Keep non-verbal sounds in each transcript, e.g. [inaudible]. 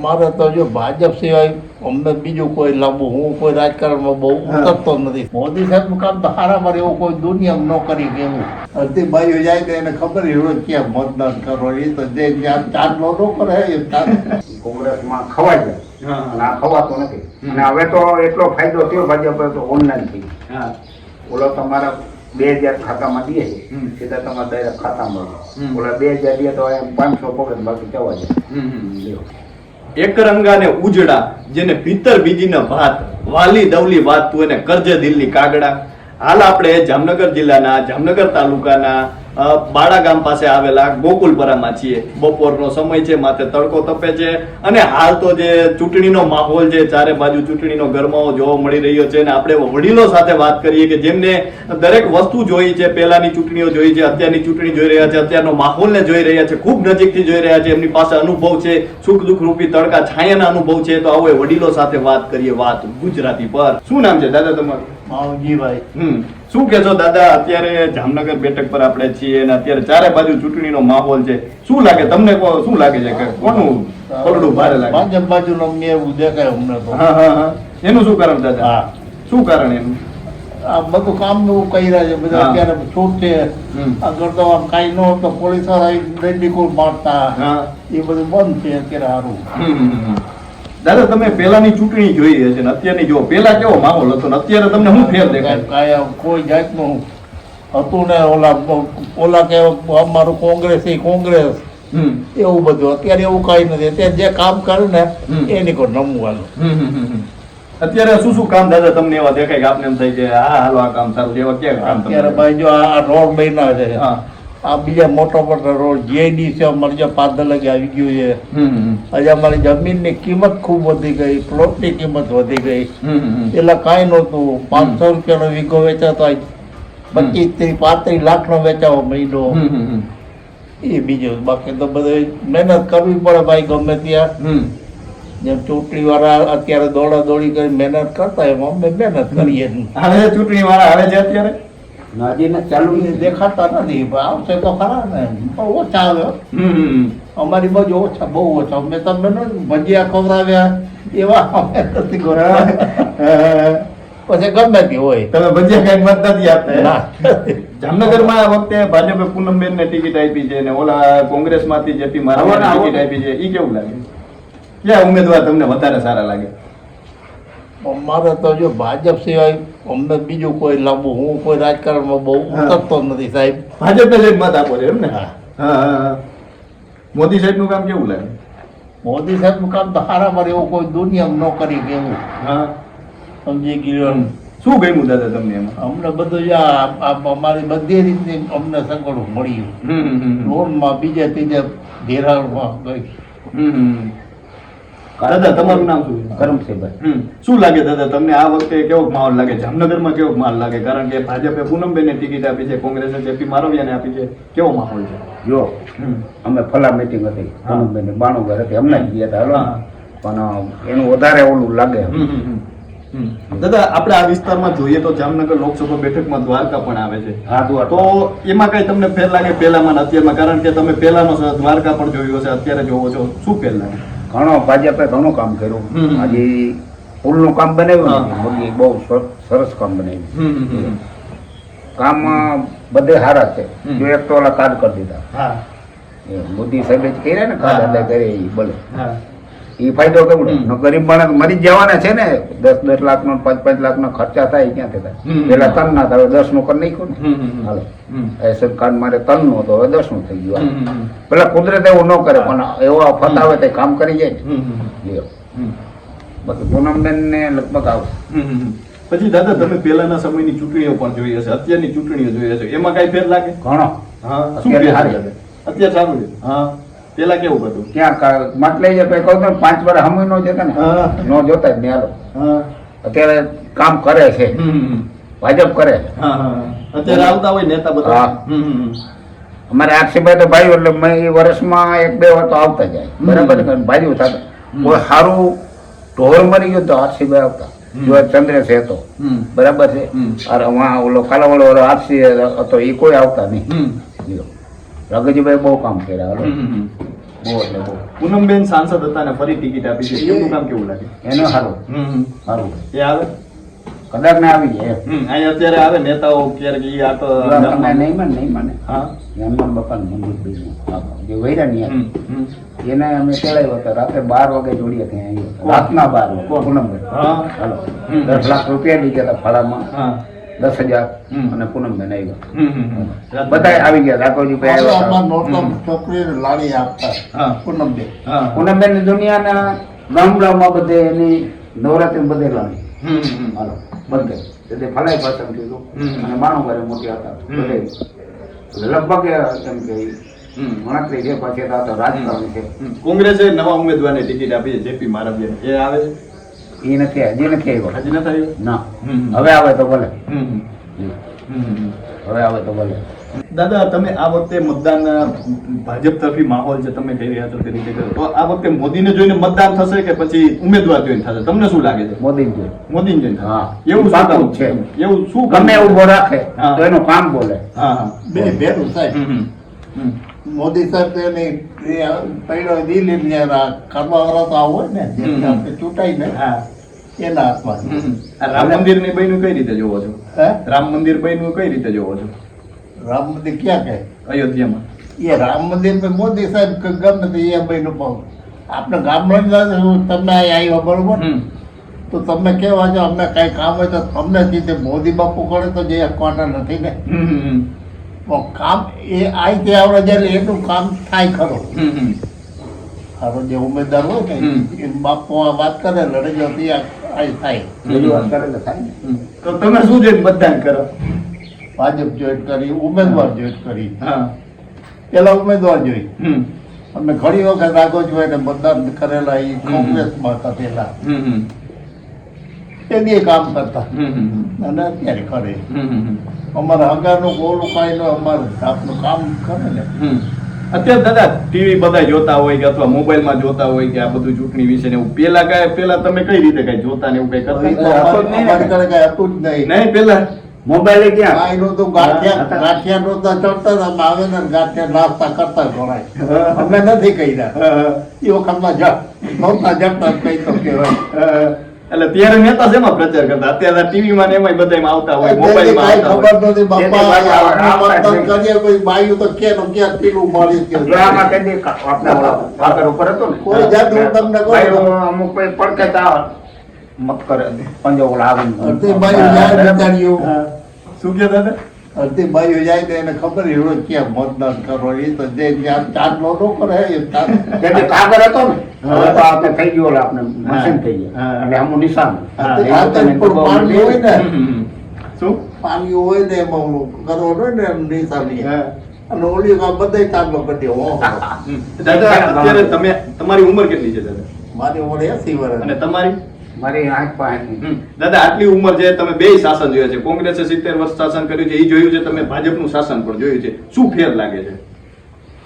અમારે તો જો ભાજપ સિવાય અમને બીજું કોઈ લાંબુ હું કોઈ રાજકારણમાં બહુ. ઉતરતો નથી. મોદી સાહેબનું કામ તો હારામાં એવું કોઈ દુનિયામાં ન કરી કે એવું અડધી બાઈઓ જાય તો એને ખબર એવડો ક્યાં મતદાન કરો એ તો જે જ્યાં ચાંદલો ન કરે એ કોંગ્રેસમાં ખવાય જાય અને આ ખવાતો નથી. અને હવે તો એટલો ફાયદો થયો ભાજપ તો ઓનલાઈન થઈ હા. ઓલો તમારા બે હજાર ખાતામાં દે છે. સીધા તમારા ડાયરેક્ટ ખાતામાં ઓલા બે હજાર દે તો એમ પાંચસો પકડ બાકી જવા જાય હમ ને ઉજળા, જેને ભીતર બીજીને ભાત, વાલી દવલી વાત તું એને કરજે દિલ્હી કાગડા. હાલ આપણે જામનગર જિલ્લાના, જામનગર તાલુકાના બાળા ગામ પાસે આવેલા ગોકુલપરામાં છીએ. બપોરનો સમય છે, માથે તડકો તપે છે અને હાલ તો જે ચૂંટણીનો માહોલ છે, ચારે બાજુ ચૂંટણીનો ગરમાવો જોવા મળી રહ્યો છે અને આપણે વડીલો સાથે વાત કરીએ કે જેમને દરેક વસ્તુ જોઈ છે, પહેલાની ચૂંટણીઓ જોઈ છે, અત્યારની ચૂંટણી જોઈ રહ્યા છે, અત્યારનો માહોલને જોઈ રહ્યા છે, ખૂબ નજીકથી જોઈ રહ્યા છે, એમની પાસે અનુભવ છે, સુખ દુઃખ રૂપી તડકા છાયાના અનુભવ છે, તો આવો વડીલો સાથે વાત કરીએ વાત ગુજરાતી પર. શું નામ છે? દાદા, તમારું? માવજીભાઈ હમ. શું કહેશો દાદા અત્યારે જામનગર બેઠક પર આપણે છીએ અને અત્યારે ચારે બાજુ ચૂંટણીનો માહોલ છે. શું લાગે તમને શું લાગે છે કે કોનું પલડું ભારે લાગે? ભાજપ બાજુનો મેં એવું દેખાય અમને તો. હા હા હા. એનું શું કારણ દાદા? હા. શું કારણ એનું? આ બધું કામનું કરી રહ્યા છે બધા અત્યારે છૂટ છે. આગળ તો આમ કાંઈ ન તો પોલીસવાળા દંડીકુલ મારતા. હા. એ બધું બંધ છે અત્યારે સારું. દાદા તમે પેલાની ચૂંટણી જોઈ હશે ને અત્યારની જો પેલા કેવો માહોલ હતો ને અત્યારે તમને શું ફેર દેખાય? કાંઈ કોઈ જાતનું હતું ને ઓલા ઓલા કે અમારું કોંગ્રેસ એ કોંગ્રેસ. એવું બધું. અત્યારે એવું કઈ નથી. અત્યારે જે કામ કરે ને. એની નમવાનું હમ, હમ, હમ. અત્યારે શું શું કામ દાદા તમને એવા દેખાય કે આપને એમ થાય કે આ હાલો આ કામ સારું. છે એવા ક્યાં કામ અત્યારે ભાઈ જો આ રોડ બન્યા છે. હા. આ બીજા મોટો મોટા રોડ જે છે અમારે જે પાદર લગી આવી ગયું છે. આજે અમારી જમીનની કિંમત ખૂબ વધી ગઈ પ્લોટની કિંમત વધી ગઈ. એટલે કાંઈ નહોતું. પાંચસો રૂપિયાનો વીઘો વેચાતો પચીસ ત્રીસ પાંત્રીસ લાખનો વેચાવો મહિનો. એ બીજું બાકી તો બધું મહેનત કરવી પડે ભાઈ ગમે ત્યાં. જેમ ચૂંટણી વાળા અત્યારે દોડા દોડી કરી મહેનત કરતા એમ અમે મહેનત કરીએ હવે ચૂંટણી વાળા આવે છે અત્યારે? નદી ચાલુ દેખાતા નથી આવશે તો ખરા ને. પણ ઓછા આવે. અમારી બાજુ ઓછા બહુ ઓછા. અમે તમને ભજીયા ખવડાવ્યા એવા અમે નથી ખવડાવ્યા. પછી ગમે તે હોય. તમે ભજીયા કઈ મત નથી આપતા જામનગરમાં આ વખતે ભાજપે પૂનમબેન ને ટિકિટ આપી છે ને ઓલા કોંગ્રેસમાંથી જેપી ને, ટિકિટ આપી છે એ કેવું લાગે? ક્યાં ઉમેદવાર તમને વધારે સારા લાગે? અમારે તો જો ભાજપ સિવાય અમને બીજું કોઈ લાંબુ હું કોઈ રાજકારણમાં બહુ. ઉતરતો નથી સાહેબ. ભાજપને જ મત આપો છો એમ ને? હા. મોદી સાહેબનું કામ કેવું લાગે? મોદી સાહેબનું કામ તો હારામાં એવું કોઈ દુનિયામાં ન કરી કે હા. સમજી ગયો શું ગયું દાદા તમને એમાં? અમને બધું અમારી બધી રીતની અમને સગવડ મળ્યું. લોનમાં બીજે ત્રીજે ધિરાણમાં ગઈ. દાદા તમારું નામ શું છે? કરમસિંહભાઈ શું લાગે દાદા તમને? આ વખતે કેવો માહોલ લાગે? જામનગરમાં કેવો માહોલ લાગે? કારણ કે ભાજપે પૂનમબેનને ટિકિટ આપી છે કોંગ્રેસે જેપી મારવિયાને આપી છે. કેવો માહોલ છે? જો. અમે ફલા મીટિંગ હતી. પૂનમબેન બાણું ઘર હતી. અમને જ ગયા હતા. પણ એનું વધારે ઓલું લાગે. દાદા આપણે આ વિસ્તારમાં જોઈએ તો જામનગર લોકસભા બેઠકમાં દ્વારકા પણ આવે છે. હા. તો એમાં કઈ તમને ફેર લાગે? પહેલામાં અત્યારમાં? કારણ કે તમે પહેલાનો દ્વારકા પણ જોયો છે અત્યારે જોવો છો. શું લાગે? ઘણો ભાજપે ઘણું કામ કર્યું. આજે પુલનું કામ બનાવ્યું મોદી બહુ સરસ કામ બનાવ્યું. કામ બધે સારા છે. જો એક તો ઓલા કાર્ડ કરી દીધા. મોદી સાહેબે જ કર્યા ને. કાર્ડ એટલે કરે હા. એ ફાયદો કેવું. ગરીબ માણસ મરી જવાના છે ને દસ દસ લાખ નો પાંચ પાંચ લાખ નો ખર્ચા થાય ક્યાંથી થાય? પેલા ત્રણ ના થાય દસનું કરી નાખ્યું ને. હાલો. એસન કાર્ડ મારે ત્રણનું હતો હવે દસનું થઈ ગયું. પેલા કુદરત એવું ન કરે પણ એવો ફતાવે તે કામ કરી જાય લ્યો. બાકી પૂનમબેન ને લગભગ આવું હમ. પછી દાદા તમે પહેલાના સમયની ચૂંટણીઓ પણ જોઈ હશે અત્યારની ચૂંટણીઓ જોઈ હશે. એમાં કઈ ફેર લાગે? ઘણો. હા. અત્યારે સારું છે. હા. પેલા કેવું હતું ક્યાં કા- માટલે જે પેલા કહું છું પાંચ વાર હમ નો જતા ને નો જોતા જ ને હાલો અત્યારે કામ કરે છે. ભાજપ કરે. અત્યારે આવતા હોય નેતા બધા. અમારે આક્ષેપાય તો ભાઈ એટલે મેં એ વર્ષમાં એક બે વાર તો આવતા જાય બરાબર ભાઈ થતા કોઈ સારું ઢોર મરી ગયું તો આરસીભાઈ આવતા. જો ચંદ્ર છે તો બરાબર છે? અરે વાં ઓલો કાલાવાળો ઓલો આરસી હતો એ કોઈ આવતા નહીં. રઘુજીભાઈ બહુ કામ કર્યા. બહુ એટલે બહુ પૂનમબેન સાંસદ હતા ને ફરી ટિકિટ આપી છે. એમનું કામ કેવું લાગે? એનો સારું હમ. સારું એ આવે? કદાચ ના આવી જાય હમ અહીં અત્યારે આવે નેતાઓ ક્યારેક ઈ આ તો નહીં મને નહીં માને હા. હનુમાન બાપા મંદિર બીજું જે વૈરાની એને અમે ચડાવ્યો હતો. રાત્રે બાર વાગે જોડીએ ત્યાં હતો. રાતના બાર? પૂનમબેન. હા. હાલો. દસ લાખ રૂપિયા દીધા હતા ફાળામાં. હા. દસ હજાર અને પૂનમબેન આવ્યો. બધા આવી ગયા રાઘવજી છોકરીને લાડી આપતા હા. પૂનમબેન પૂનમબેનની દુનિયાના ગામડામાં બધે એની નવરાત્રી બધે હાલો બધે એટલે ફલાઈ પાછળ કીધું. અને માણું ઘરે મોટી હતા. બધે. લગભગ એમ કે ગણતરી છે પછી હતા તો રાજકારણ છે. કોંગ્રેસે નવા ઉમેદવારને ટિકિટ આપી છે જેપી મારવિયા એ આવે છે? એ નથી હજી નથી આવ્યો. હજી નથી આવ્યો? ના. હવે આવે તો ભલે. હવે આવે તો ભલે. દાદા તમે આ વખતે મતદાન ભાજપ તરફી માહોલ છે તમે કહી રહ્યા છો કે રીતે તો આ વખતે મોદીને જોઈને મતદાન થશે કે પછી ઉમેદવાર જોઈને થશે? તમને શું લાગે છે? મોદી મોદીને જોઈને. હા. એવું શું છે. એવું શું ગમે એવું રાખે તો એનું કામ બોલે. હા બે ભેરું સાહેબ. મોદી સાહેબ તો એને એ પૈડો દિલ્હી ને કરવા વાળા તો આવો ને હમ. આપણે ચૂંટાય ને એના હાથમાં રામ મંદિરની બન્યું કઈ રીતે જોવો છો? હે? રામ મંદિર બન્યું કઈ રીતે જોવો છો? રામ મંદિર ક્યાં કહે? અયોધ્યામાં. એ રામ મંદિર પર મોદી સાહેબ ગમે તે એ બહેનો પાવ આપણે ગામડા તમને આવ્યો બરોબર? તો તમને કેવા છો અમને કઈ કામ હોય તો તમને જીતે મોદી બાપુ કરે તો જે અકવાના નથી ને. કામ એ અહીંથી આવડે જ્યારે એટલું કામ થાય ખરો. હમ હમ. જે ઉમેદવાર હોય ને એ બાપુ આ વાત કરે લડે હતી આ થાય. વાત કરે તો થાય તો તમે શું જોઈ મતદાન કરો? ભાજપ જોઈન કરી ઉમેદવાર જોઈન કરી. હા. પેલા ઉમેદવાર જોઈ. હમ. અમે ઘણી વખત રાઘોજભાઈને મતદાન કરેલા એ કોંગ્રેસમાં હતા પેલા. હમ. કામ કરતા. અને અત્યારે કરે. અમારા હગાનું ગોળું કાંઈ ન અમારે આપનું કામ કરે ને. અત્યારે દાદા ટીવી બધા જોતા હોય કે અથવા મોબાઈલમાં જોતા હોય કે આ બધું ચૂંટણી વિશે ને એવું. પેલા કાંઈ પેલા તમે કઈ રીતે કઈ જોતા ને એવું કઈ કરતા? તો જ કાંઈ હતું જ નહીં. નહીં પેલા મોબાઈલ ક્યાં? કાંઈ નહોતું ગાંઠિયા હા. ગાંઠિયા નહોતા ચડતા હતા અમે આવે ને ગાંઠિયા નાસ્તા કરતા ઘણાય અમે નથી કહી રહ્યા એ વખતમાં જપ નહોતા જપતા કઈ તો કહેવાય. એટલે ત્યારે નેતા શેમાં પ્રચાર કરતા. અત્યારે ટીવી માં ને એમાં બધામાં આવતા હોય મોબાઈલમાં આવતા હોય ખબર નથી બાપા. કરીએ કોઈ બાયું તો ક્યાં ક્યાં પેલું મળી ગયું ડ્રામા કરી દે, આપણા ઓલા ફાધર ઉપર હતો ને? કોઈ જાત જાતનું તમને કહું અમુક કોઈ પડકે તા મત કરે. પંજો ઓલા આવીને તે બાયું યાર બિચારીઓ શું કે દાદા? અડધી બાયું જાય તો એને ખબર એવડો ક્યાં મતદાન કરો? એ તો જે જ્યાં ચાંદલો નો કરે એ કાગળ [laughs] હતો ને. હવે તો આપણે થઈ ગયો આપણે મશીન થઈ ગયા. એટલે આમનું નિશાન. હા, પણ હોય ને. શું? પાણી હોય ને એમાં ઓલું હોય ને એમ નિશાની અને ઓલી કા બધે ચાંદલો કરી દે ઓહો. દાદા અત્યારે તમે તમારી ઉંમર કેટલી છે દાદા? મારી ઉંમર એસી વર્ષ અને તમારી? મારી આંખ પાસે દાદા આટલી ઉંમર છે તમે બે શાસન જોયા છે કોંગ્રેસે સિત્તેર વર્ષ શાસન કર્યું છે એ જોયું છે તમે ભાજપનું શાસન પણ જોયું છે. શું ફેર લાગે છે?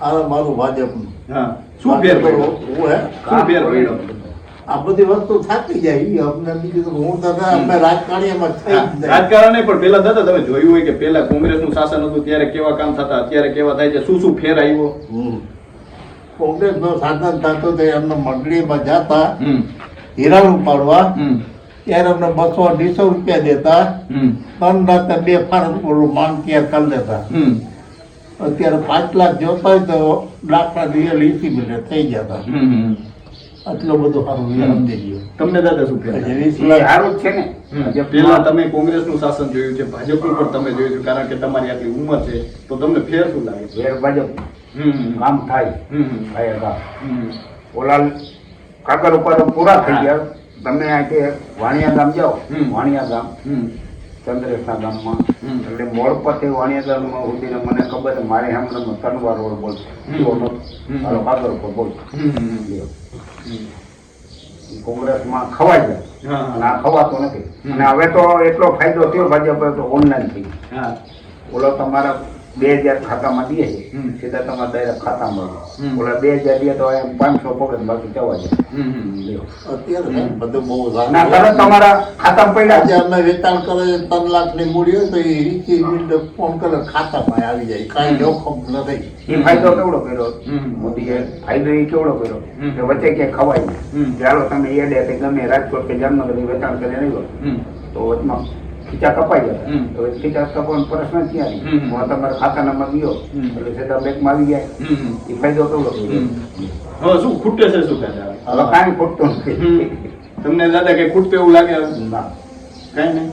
આ મારું ભાજપનું. હા. શું ફેર પડ્યો? શું ફેર પડ્યો? આ બધી વસ્તુ થાકી જાય અમને બીજું હું દાદા અમે રાજકારણીમાં થઈ નહીં. પણ પેલા દાદા તમે જોયું હોય કે પેલા કોંગ્રેસનું શાસન હતું ત્યારે કેવા કામ થતા અત્યારે કેવા થાય છે શું શું ફેર આવ્યો? કોંગ્રેસ કોંગ્રેસનું શાસન થતો તો એમને મંડળીમાં જતા. હિરાણ ઉપાડવા ત્યારે અમને બસો અઢીસો રૂપિયા દેતા. ત્રણ રાતે બે ફાર ઓલું માંગ તૈયાર કરી દેતા હમ. અત્યારે પાંચ લાખ જોતા હોય તો લાખના રિયલ એસી મિલે થઈ જતા. આટલો બધો સારું સમજી ગયો. તમને દાદા શું લાખ. સારું જ છે ને? હમ. પેલા તમે કોંગ્રેસનું શાસન જોયું છે ભાજપનું પણ તમે જોયું છે કારણ કે તમારી આટલી ઉંમર છે તો તમને ફેર શું લાગે? છે ભાજપ. હમ કામ થાય. હમ હમ. ભાઈ કામ હમ. ઓલા કાગળ ઉપર પૂરા થઈ ગયા. તમે અહીંથી વાણિયા ગામ જાઓ વાણિયા ગામ ચંદ્રેશના ગામમાં. એટલે મોડ પરથી વાણિયા ગામમાં સુધીને મને ખબર મારે હમણાં તનવાર રોડ બોલ મારો. કાગળ ઉપર બોલ. હમ હમ. લ્યો. હમ. ઈ કોંગ્રેસમાં ખવાઈ જાય અને આ ખવાતો નથી. અને હવે તો એટલો ફાયદો થયો ભાજપ તો ઓનલાઈન થઈ ઓલો તમારા બે હજાર ખાતામાં દે છે. સીધા તમારા ડાયરેક્ટ ખાતામાં. મળે ઓલા બે હજાર દે તો એમ પાંચસો પકડ બાકી જવા જાય. અત્યારે છે બધું બહુ ના તરત તમારા ખાતામાં પડ્યા છે. અમે વેચાણ કરે ત્રણ લાખની મૂડી હોય તો એ રીચી બિલ્ડ ફોન કરે ખાતામાં આવી જાય. કાંઈ જોખમ નથી. એ ફાયદો કેવડો કર્યો. મોદીએ ફાયદો એ કેવડો કર્યો? કે વચ્ચે ક્યાંય ખવાય. નહીં. ચાલો તમે એડે કે ગમે રાજકોટ કે જામનગર વેચાણ કરી આવ્યો. તો વચમાં ખીચા કપાઈ ગયા હવે ખીચા કપાવાનો પ્રશ્ન જ ક્યાં હમ. હું તમારા ખાતા નંબર ગયો એટલે સીધા બેંકમાં આવી જાય. એ ફાયદો કેવો. હવે શું ખૂટે છે શું કાંઈ હવે કાંઈ ખોટતું નથી તમને દાદા કે ખૂટતું એવું લાગે ના. કાંઈ નહીં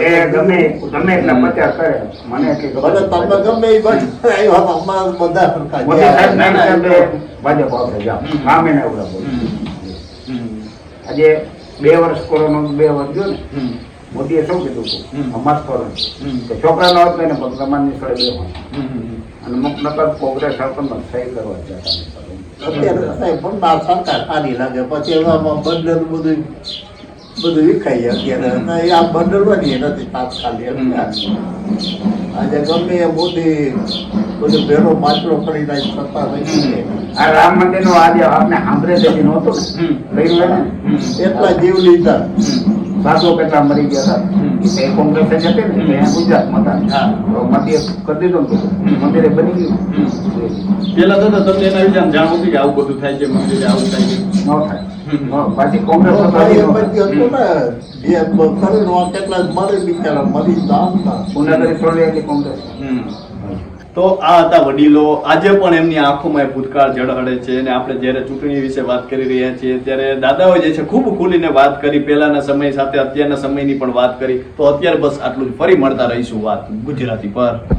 એ ગમે ગમે એટલા પ્રચાર કરે મને એટલી ખબર ગમે એ બધા ભાજપ આવશે જાઓ હમ. સામે ના. આજે બે વર્ષ કોરોના બે વર્ષ ગયો ને. મોદીએ શું કીધું હમ. હતું અમાર કે છોકરા કે હતો એને ને ભગવાનની સ્થળે બે હમ. અને મુખ નકર કોંગ્રેસ સરપંચમાં સહી કરવા જતા અત્યારે પણ આ સરકાર સારી લાગે. પછી એવામાં બંડલ બધું બધું વિખાઈ જાય અત્યારે. આ બંડલવાની એ નથી તાત્કાલિક આજે ગમે એ મોદી બધું ભેરો માટલો કરી નાખી સત્તા રહી આ રામ મંદિર નો આજે આપને સાંભળે તેથી નહોતું ને. એટલા જીવ લીધા. સાધુ કેટલા મરી ગયા હતા. એ કોંગ્રેસ જ હતી ને એ ગુજરાતમાં હતા. તો મંદિર કરી દીધું. મંદિરે બની ગયું. પેલા તો તમને એના વિશે જાણવું જાણ હતી કે આવું બધું થાય છે મંદિરે આવું થાય છે. ન થાય. પાછી કોંગ્રેસ કેટલા મરે બિચારા મરી કોંગ્રેસ. તો આ હતા વડીલો. આજે પણ એમની આંખોમાં ભૂતકાળ ઝળહળે છે અને આપણે જ્યારે ચૂંટણી વિશે વાત કરી રહ્યા છીએ, ત્યારે દાદાઓ જે છે ખૂબ ખુલીને વાત કરી, પહેલાના સમય સાથે અત્યારના સમયની પણ વાત કરી. તો અત્યારે બસ આટલું જ. ફરી મળતા રહીશું વાત ગુજરાતી પર.